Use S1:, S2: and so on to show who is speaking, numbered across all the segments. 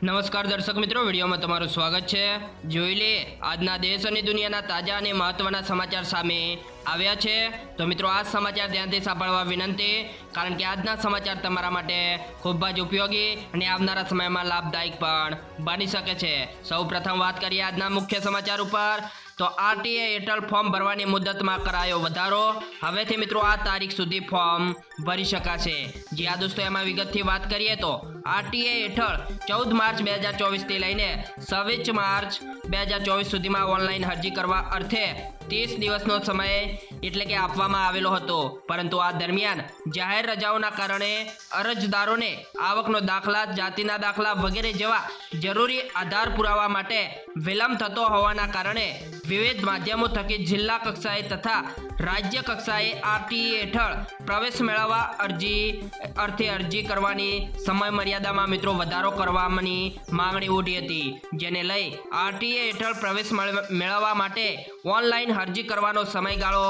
S1: નમસ્કાર દર્શક મિત્રો, વિડીયોમાં તમારું સ્વાગત છે. જોઈ લે, આજના દેશ અને દુનિયાના તાજા અને મહત્વના સમાચાર સામે આવ્યા છે. તો મિત્રો, આ સમાચાર ધ્યાનથી સાંભળવા વિનંતી, કારણ કે આજના સમાચાર તમારા માટે ખૂબ જ ઉપયોગી અને આવનારા સમયમાં લાભદાયક પણ બની શકે છે. સૌ પ્રથમ વાત કરીએ આજના મુખ્ય સમાચાર ઉપર. તો આરટીએ હેઠળ ફોર્મ ભરવાની મુદતમાં કરાયો વધારો. હવેથી મિત્રો આ તારીખ સુધી ફોર્મ ભરી શકાશે. જી આ દોસ્તો, એમાં વિગતથી વાત કરીએ તો આરટીએ હેઠળ ચૌદ માર્ચ બે હજાર ચોવીસથી લઈને છવ્વીસ માર્ચ બે હજાર ચોવીસ સુધીમાં ઓનલાઈન અરજી કરવા અર્થે ત્રીસ દિવસનો સમય એટલે કે આપવામાં આવેલો હતો. પરંતુ આ દરમિયાન જાહેર રજાઓના કારણે અરજદારોને આવકનો દાખલા, જાતિના દાખલા વગેરે જેવા જરૂરી આધાર પુરાવા માટે વિલંબ થતો હોવાના કારણે વિવિધ માધ્યમો થકી જિલ્લા કક્ષાએ તથા રાજ્ય કક્ષાએ આરટીઈ હેઠળ પ્રવેશ મેળવવા અરજી, અર્થે અરજી કરવાની સમય મર્યાદામાં મિત્રો વધારો કરવાની માંગણી ઉઠી હતી. જેને લઈ આરટીએ હેઠળ પ્રવેશ મેળવ- મેળવવા માટે ઓનલાઈન અરજી કરવાનો સમયગાળો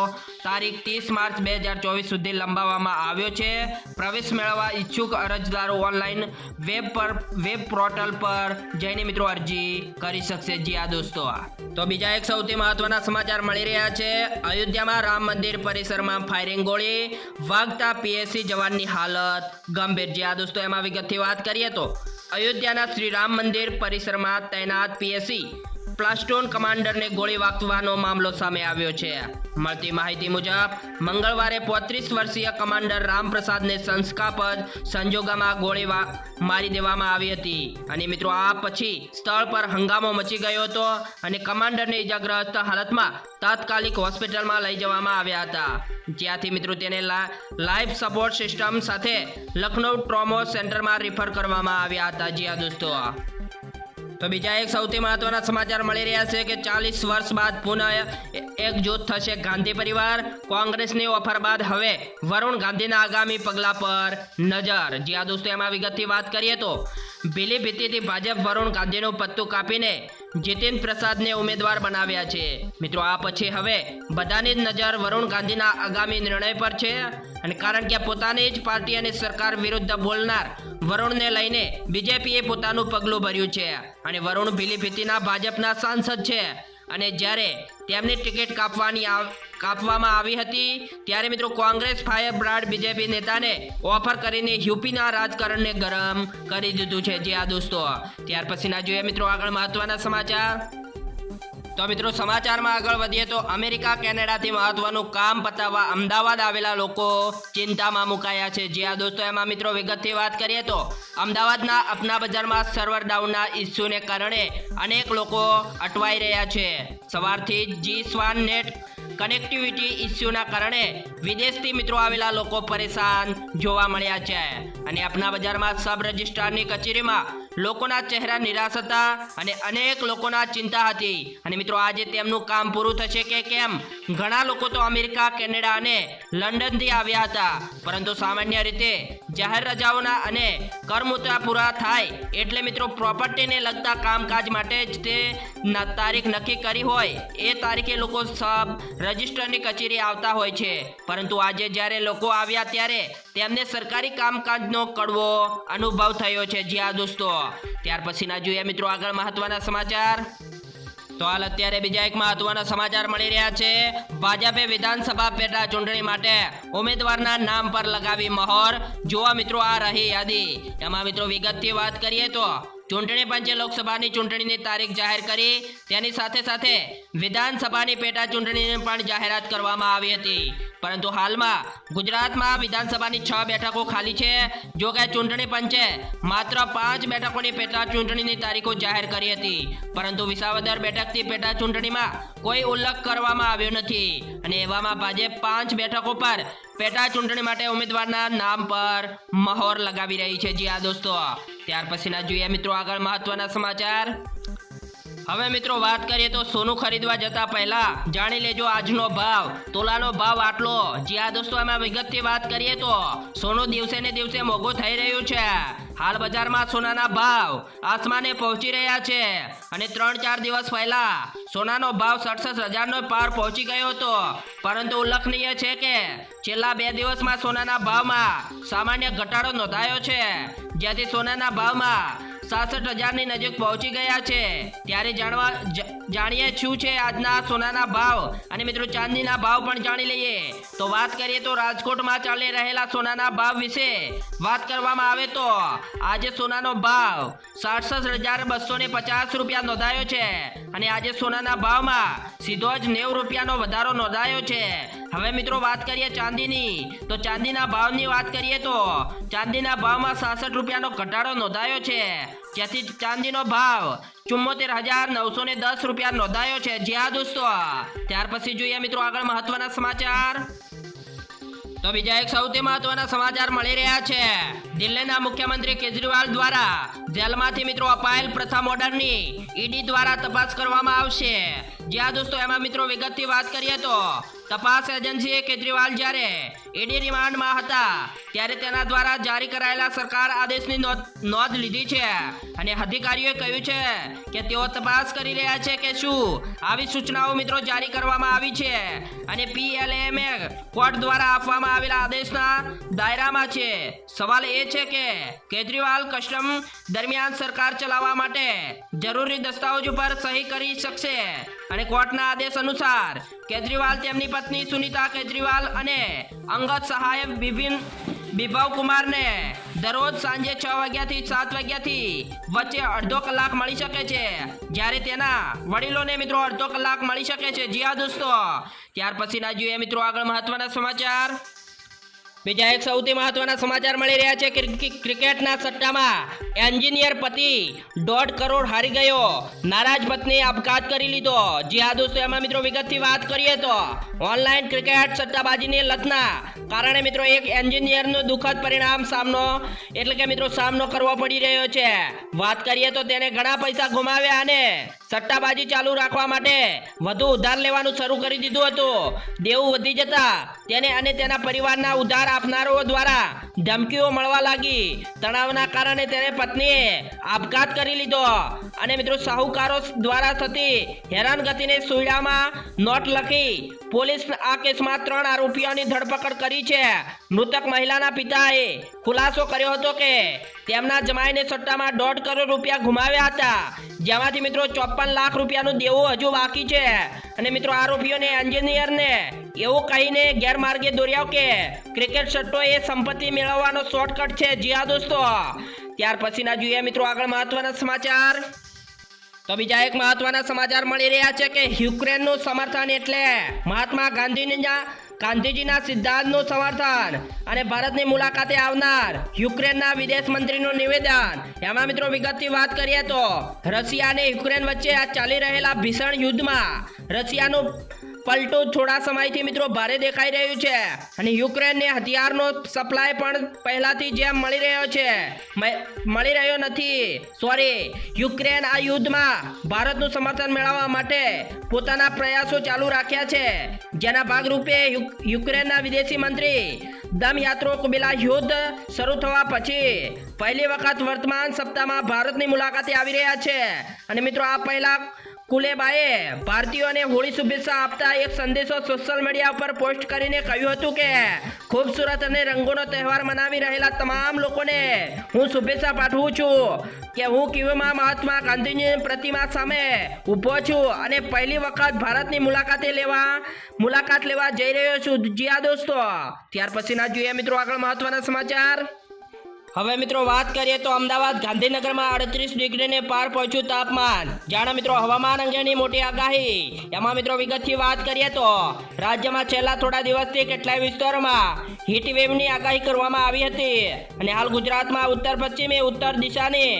S1: તારીખ ત્રીસ માર્ચ બે હજાર ચોવીસ સુધી લંબાવવામાં આવ્યો છે. પ્રવેશ મેળવવા ઈચ્છુક અરજદારો ઓનલાઈન વેબ પર, વેબ પોર્ટલ પર જઈને મિત્રો અરજી કરી શકશે. જી આ દોસ્તો તો બીજા એક સૌથી મહત્વના સમાચાર મળી રહ્યા છે. અયોધ્યામાં રામ મંદિર પરિસરમાં ફાયરિંગ ગોળી. વાગતા પીએસસી જવાનની હાલત ગંભીર. જી આ દોસ્તો, એમાં વિગતથી વાત કરીએ તો અયોધ્યાના શ્રી રામ મંદિર પરિસરમાં તૈનાત પીએસસી પ્લાસ્ટોન કમાન્ડરને ગોળી વાગવાનો મામલો સામે આવ્યો છે. મળતી માહિતી મુજબ, મંગળવારે પોત્રીસ વર્ષીય કમાન્ડર રામપ્રસાદને શંકાસ્પદ સંજોગોમાં ગોળી વા- મારી દેવામાં આવી હતી. અને મિત્રો, આ પછી સ્થળ પર હંગામો મચી ગયો હતો અને કમાન્ડરને ઇજાગ્રસ્ત હાલતમાં તાત્કાલિક હોસ્પિટલમાં લઈ જવામાં આવ્યા હતા. જ્યાંથી મિત્રો, તેને લાઈફ સપોર્ટ સિસ્ટમ સાથે લખનૌ ટ્રોમો સેન્ટરમાં રિફર કરવામાં આવ્યા હતા. જ્યાં દોસ્તો. તો બીજા એક સૌથી મહત્વના સમાચાર મળી રહ્યા છે કે ચાલીસ વર્ષ બાદ પુનઃ એકજૂથ થશે ગાંધી પરિવાર. કોંગ્રેસની ઓફર બાદ હવે વરુણ ગાંધીના આગામી પગલા પર નજર. જી આ દોસ્તો, એમાં વિગતથી વાત કરીએ તો ભીલીભીતીથી ભાજપ વરુણ ગાંધીનું પત્તું કાપીને જીતિન પ્રસાદને ઉમેદવાર બનાવ્યા છે. મિત્રો, આ પછી હવે બધાની જ નજર વરુણ ગાંધીના આગામી નિર્ણય પર છે. અને કારણ કે પોતાની જ પાર્ટી અને સરકાર વિરુદ્ધ બોલનાર વરુણને લઈને બીજેપીએ પોતાનું પગલું ભર્યું છે. અને વરુણ ભીલીભીતીના ભાજપના સાંસદ છે. અને જ્યારે તેમની ટિકિટ કાપવાની કાપવામાં આવી હતી, ત્યારે મિત્રો કોંગ્રેસ ફાયર બ્રાડ બીજેપી નેતાને ઓફર કરીને યુપીના રાજકારણને ગરમ કરી દીધું છે. જે આ દોસ્તો. ત્યાર પછીના જોઈએ મિત્રો આગળ મહત્વના સમાચાર. તો મિત્રો સમાચારમાં આગળ વધીએ તો અમેરિકા, કેનેડાથી મહત્વનું કામ પતાવવા અમદાવાદ આવેલા લોકો ચિંતામાં મુકાયા છે. જે આ દોસ્તો, એમાં મિત્રો વિગતથી વાત કરીએ તો અમદાવાદના અપના બજારમાં સર્વર ડાઉનના ઇસ્યુને કારણે અનેક લોકો અટવાઈ રહ્યા છે. સવારથી જી સ્વાન નેટ કનેક્ટિવિટી ઇસ્યુના કારણે વિદેશથી મિત્રો આવેલા લોકો પરેશાન જોવા મળ્યા છે. અને અપના બજારમાં સબ રજિસ્ટ્રારની કચેરીમાં લોકોના ચહેરા નિરાશ હતા અને અનેક લોકોના ચિંતા હતી. અને મિત્રો, આજે તેમનું કામ પૂરું થશે કે કેમ? ઘણા લોકો તો અમેરિકા, કેનેડા અને લંડનથી આવ્યા હતા. પરંતુ સામાન્ય રીતે જાહેર રજાઓના અને કરમુદ્રા પૂરા થાય એટલે મિત્રો, પ્રોપર્ટીને લગતા કામકાજ માટે જ તે તારીખ નક્કી કરી હોય. એ તારીખે લોકો સબ રજિસ્ટરની કચેરી આવતા હોય છે. પરંતુ આજે જ્યારે લોકો આવ્યા ત્યારે તેમને સરકારી કામકાજનો કડવો અનુભવ થયો છે. જ્યાં દોસ્તો. ત્યાર પછીના જોઈએ મિત્રો આગળ મહત્વના સમાચાર. તો હાલ અત્યારે બીજા એક મહત્વના સમાચાર મળી રહ્યા છે. ભાજપે વિધાનસભા પેટા ચૂંટણી માટે ઉમેદવારના નામ પર લગાવી મહોર. જોવા મિત્રો આ રહી યાદી. એમાં મિત્રો વિગતથી વાત કરીએ તો ચૂંટણી પંચે લોકસભાની ચૂંટણીની તારીખ જાહેર કરી. તેની સાથે સાથે વિધાનસભાની પેટા ચૂંટણીની પણ જાહેરાત કરવામાં આવી હતી. પરંતુ હાલમાં ગુજરાતમાં વિધાનસભાની છ બેઠકો ખાલી છે. જો કે ચૂંટણી પંચે માત્ર પાંચ બેઠકોની પેટા ચૂંટણીની તારીખો જાહેર કરી હતી. પરંતુ વિસાવદર બેઠકથી પેટા ચૂંટણીમાં કોઈ ઉલ્લેખ કરવામાં આવ્યો નથી. અને એવામાં ભાજપ પાંચ બેઠકો પર પેટા ચૂંટણી માટે ઉમેદવારના નામ પર મહોર લગાવી રહી છે. જી આ દોસ્તો. ત્યાર પછીના જોઈએ મિત્રો આગળ મહત્વના સમાચાર. હવે મિત્રો વાત કરીએ તો સોનું ખરીદવા જતા પહેલા જાણી લેજો આજનો ભાવ. તોલાનો ભાવ આટલો. જી આ દોસ્તો એમાં વિગતથી વાત કરીએ તો સોનું દિવસે ને દિવસે મોંઘું થઈ રહ્યું છે. હાલ બજારમાં સોનાના ભાવ આસમાને પહોંચી રહ્યા છે. અને ત્રણ ચાર દિવસ પહેલા સોનાનો ભાવ સડસઠ હજારનો પાર પહોંચી ગયો હતો. પરંતુ ઉલ્લેખનીય છે કે છેલ્લા બે દિવસમાં સોનાના ભાવમાં સામાન્ય ઘટાડો નોંધાયો છે. જ્યાંથી સોનાના ભાવમાં સાસઠ હજારની નજીક પહોંચી ગયા છે. ત્યારે જાણવા જાણીએ શું છે આજના સોનાના ભાવ? અને મિત્રો ચાંદીના ભાવ પણ જાણી લઈએ. તો વાત કરીએ તો રાજકોટમાં ચાલી રહેલા સોનાના ભાવ વિશે. વાત કરવામાં આવે તો આજે સોનાનો ભાવ સાડસઠ હજાર બસો ને પચાસ રૂપિયા નોંધાયો છે. અને આજે સોનાના ભાવમાં સીધો જ નેવું રૂપિયાનો વધારો નોંધાયો છે. હવે મિત્રો વાત કરીએ ચાંદીની. તો ચાંદીના ભાવની વાત કરીએ તો ચાંદીના ભાવમાં સાસઠ રૂપિયાનો ઘટાડો નોંધાયો છે. જેથી ચાંદીનો ભાવ ચુમ્મોતેર હજાર નવસો ને દસ રૂપિયા નોંધાયો છે. જ્યાં દોસ્તો, ત્યાર પછી જોઈએ મિત્રો આગળ મહત્વના સમાચાર. તો બીજા એક સૌથી મહત્વના સમાચાર મળી રહ્યા છે. દિલ્હીના મુખ્યમંત્રી કેજરીવાલ દ્વારા જેલમાંથી મિત્રો અપાયેલ પ્રથમ ઓર્ડરની ઈડી દ્વારા તપાસ કરવામાં આવશે. જ્યાં દોસ્તો, એમાં મિત્રો વિગતથી વાત કરીએ તો તપાસ એજન્સીએ કેજરીવાલ જ્યારે ઈડી રિમાન્ડમાં હતા, ત્યારે તેના દ્વારા જારી કરાયેલા સરકાર આદેશની નોંધ લીધી છે. અને અધિકારીઓએ કહ્યું છે કે તેઓ તપાસ કરી રહ્યા છે કે શું આવી સૂચનાઓ મિત્રો જારી કરવામાં આવી છે. અને પીએલએમએ કોર્ટ દ્વારા આપવામાં આવેલા આદેશના દાયરામાં છે. સવાલ એ છે કે કેજરીવાલ કસ્ટમ દરમિયાન સરકાર ચલાવવા માટે જરૂરી દસ્તાવેજ ઉપર સહી કરી શકશે? અને કોર્ટના આદેશ અનુસાર કેજરીવાલ તેમની પત્ની સુનિતા કેજરીવાલ અને અંગત સહાયક બિપિન બિભવ કુમારને દરરોજ સાંજે છ વાગ્યાથી સાત વાગ્યાથી વચ્ચે અડધો કલાક મળી શકે છે. જ્યારે તેના વડીલોને મિત્રો અડધો કલાક મળી શકે છે. જી હા દોસ્તો, ત્યાર પછીના જોઈએ મિત્રો આગળ મહત્વના સમાચાર. બીજા એક સૌથી મહત્વના સમાચાર મળી રહ્યા છે ક્રિકેટના સટ્ટામાં એન્જિનિયર પતિ દોઢ કરોડ હારી ગયો. નારાજ પત્ની આપઘાત કરી લીધો. જી હા દોસ્તો એમાં મિત્રો વિગતથી વાત કરીએ તો ઓનલાઈન ક્રિકેટ સટ્ટાબાજીની લતના કારણે મિત્રો એક એન્જિનિયરનું દુઃખદ પરિણામ સામનો, એટલે કે મિત્રો સામનો કરવો પડી રહ્યો છે. વાત કરીએ તો તેને ઘણા પૈસા ગુમાવ્યા અને સટ્ટાબાજી ચાલુ રાખવા માટે વધુ ઉધાર લેવાનું શરૂ કરી દીધું હતું. દેવું વધી જતા તેને અને તેના પરિવારના ઉધાર આપનારો દ્વારા ધમકીઓ મળવા લાગી. તણાવના કારણે તેને પત્નીએ આપઘાત કરી લીધો. અને મિત્રો, સાહુકારો દ્વારા થતી હેરાનગતિને સુઈડામાં નોટ લખી પોલીસ આ કેસમાં ત્રણ આરોપીઓની ધરપકડ કરી છે. મૃતક મહિલાના પિતાએ ખુલાસો કર્યો હતો કે તેમના જમાઈને સટ્ટામાં દોઢ કરોડ રૂપિયા ગુમાવ્યા હતા. જેમાંથી મિત્રો ચોપન લાખ રૂપિયાનું દેવું હજુ બાકી છે. અને મિત્રો આરોપીઓને, એન્જિનિયરને એવું કહીને ગેરમાર્ગે દોર્યા કે ક્રિકેટ સટ્ટો એ સંપત્તિ મેળવવાનો શોર્ટકટ છે. જી હા દોસ્તો. ત્યાર પછીના જોઈએ મિત્રો આગળ મહત્વના સમાચાર. તો બીજા એક મહત્વના સમાચાર મળી રહ્યા છે કે યુક્રેનનું સમર્થન એટલે મહાત્મા ગાંધીના ગાંધીજીના સિદ્ધાંતનું સમર્થન અને ભારતની મુલાકાતે આવનાર યુક્રેનના વિદેશ મંત્રીનું નિવેદન. એમાં મિત્રો વિગતથી વાત કરીએ તો રશિયા અને યુક્રેન વચ્ચે આ ચાલી રહેલા ભીષણ યુદ્ધમાં રશિયાનું પલટું થોડા સમયથી મિત્રો ભારે દેખાઈ રહ્યું છે. અને યુક્રેનને હથિયારનો સપ્લાય પણ પહેલાથી જેમ મળી રહ્યો છે. મળી રહ્યો નથી. સોરી યુક્રેન આ યુદ્ધમાં ભારતનું સમર્થન મેળવવા માટે પોતાના પ્રયાસો ચાલુ રાખ્યા છે. જેના ભાગરૂપે યુક્રેનના વિદેશી મંત્રી દમયાત્રો કુબેલા યુદ્ધ શરૂ થવા પછી પહેલી વખત વર્તમાન સપ્તાહમાં ભારતની મુલાકાતે આવી રહ્યા છે. અને મિત્રો આ પહેલા કુલેબાએ ભારતીયોને હોળી શુભેચ્છા આપતા એક સંદેશો સોશિયલ મીડિયા પર પોસ્ટ કરીને કહ્યું હતું કે, ખૂબસૂરત અને રંગોનો તહેવાર મનાવી રહેલા તમામ લોકોને હું શુભેચ્છા પાઠવું છું કે હું કીવમાં મહાત્મા ગાંધીજીની પ્રતિમા સામે ઊભો છું અને પહેલી વખત ભારતની મુલાકાતે લેવા, મુલાકાત લેવા જઈ રહ્યો છું. જીયા દોસ્તો. ત્યાર પછીના જોઈએ મિત્રો આગળ મહત્વના સમાચાર. હવે મિત્રો વાત કરીએ તો અમદાવાદ ગાંધીનગરમાં અડત્રીસ ડિગ્રીને પાર પહોંચ્યું તાપમાન. જાણે મિત્રો હવામાન અંગેની મોટી આગાહી. એમાં મિત્રો વિગતથી વાત કરીએ તો રાજ્યમાં છેલ્લા થોડા દિવસથી કેટલાય વિસ્તારોમાં હીટ વેવની આગાહી કરવામાં આવી હતી અને હાલ ગુજરાતમાં ઉત્તર પશ્ચિમે ઉત્તર દિશાની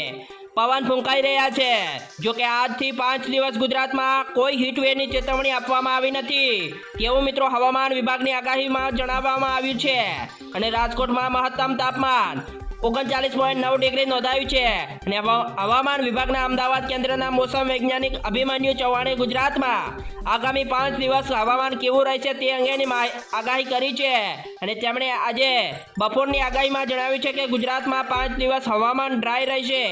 S1: પવન ફૂંકાઈ રહ્યા છે. જો કે આજથી પાંચ દિવસ ગુજરાતમાં કોઈ હીટ ચેતવણી આપવામાં આવી નથી. તેવું મિત્રો હવામાન વિભાગની આગાહીમાં જણાવવામાં આવ્યું છે. અને રાજકોટમાં મહત્તમ તાપમાન ઓગણચાલીસ પોઈન્ટ નવ ડિગ્રી નોંધાયું છે. અને હવામાન વિભાગના અમદાવાદ કેન્દ્રના મોસમ વૈજ્ઞાનિક અભિમન્યુ ચૌહાણે ગુજરાતમાં આગામી પાંચ દિવસ હવામાન કેવું રહેશે તે અંગેની આગાહી કરી છે. અને તેમણે આજે બપોરની આગાહીમાં જણાવ્યું છે કે ગુજરાતમાં પાંચ દિવસ હવામાન ડ્રાય રહેશે.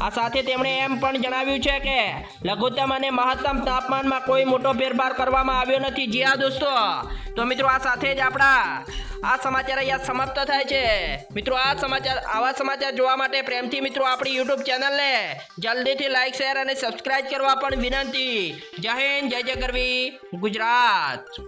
S1: આ સાથે તેમણે એમ પણ જણાવ્યું છે કે લઘુત્તમ અને મહત્તમ તાપમાનમાં કોઈ મોટો ફેરફાર કરવામાં આવ્યો નથી. જી હા, દોસ્તો. તો મિત્રો, આ સાથે જ આપણા આ સમાચાર અહીંયા સમાપ્ત થાય છે. મિત્રો, આ સમાચાર આવા સમાચાર જોવા માટે પ્રેમથી મિત્રો આપણી યુટ્યુબ ચેનલને જલ્દીથી લાઈક શેર અને સબસ્ક્રાઇબ કરવા પણ વિનંતી. જય હિન્દ, જય જય ગરવી, ગુજરાત.